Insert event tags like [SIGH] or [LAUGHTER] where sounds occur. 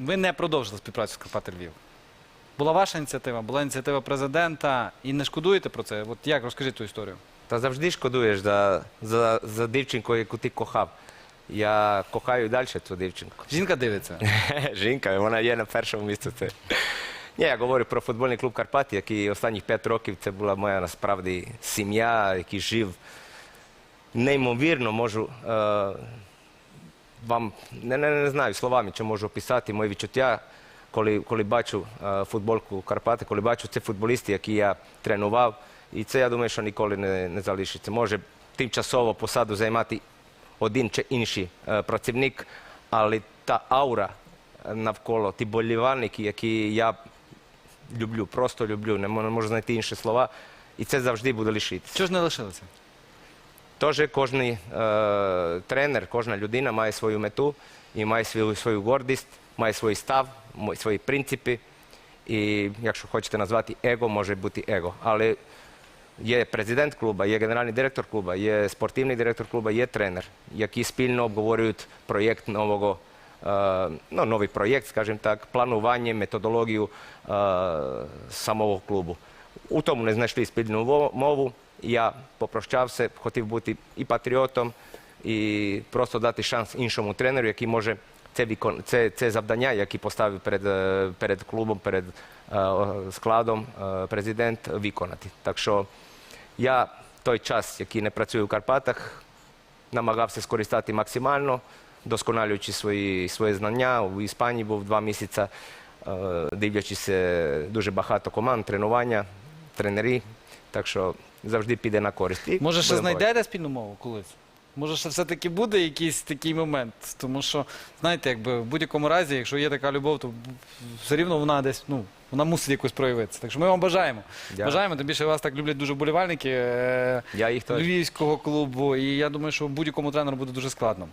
ви не продовжили співпрацю з Карпати Львів. Була ваша ініціатива, була ініціатива президента. І не шкодуєте про це? От як розкажіть ту історію? Та завжди шкодуєш за, за, за дівчинку, яку ти кохав. Я кохаю далі цю дівчинку. Жінка дивиться. [LAUGHS] Жінка, вона є на першому місці. Це. Ні, я говорю про футбольний клуб Карпат, який останні п'ять років це була моя насправді сім'я, який жив неймовірно, можу е, вам не, знаю словами, чи можу описати мої відчуття, коли, бачу е, футболку Карпати, коли бачу це футболісти, які я тренував. І це я думаю, що ніколи не, не залишиться. Може тимчасово посаду займати один чи інший е, працівник, але та аура навколо, ті болівальники, які я люблю, просто люблю, не можу, знайти інші слова. І це завжди буде лишитися. Чого ж не лишилися? Теж кожен е, тренер, кожна людина має свою мету і має свою, свою гордість, має свій став, мо- свої принципи. І якщо хочете назвати его, може бути его. Але є президент клуба, є генеральний директор клуба, є спортивний директор клуба, є тренер, які спільно обговорюють проєкт нового. е, Ну, новий проєкт, скажімо так, планування, методологію е, самого клубу. У тому не знайшли спільну во- мову. Я попрощався, хотів бути і патріотом, і просто дати шанс іншому тренеру, який може це, викон... це, це завдання, яке поставив перед, е, перед клубом, перед е, складом е, президент, виконати. Так що я той час, який не працюю в Карпатах, намагався скористати максимально, досконалюючи свої, свої знання. У Іспанії був два місяці, дивлячись дуже багато команд, тренування, тренери. Так що завжди піде на користь. І Може, ще будемо знайдете спільну мову колись? Може, ще все-таки буде якийсь такий момент. Тому що, знаєте, якби в будь-якому разі, якщо є така любов, то все рівно вона десь, ну, вона мусить якось проявитися. Так що ми вам бажаємо. Дякую. Бажаємо, тим більше вас так люблять дуже болівальники е, Я їх теж. львівського клубу. І я думаю, що будь-якому тренеру буде дуже складно.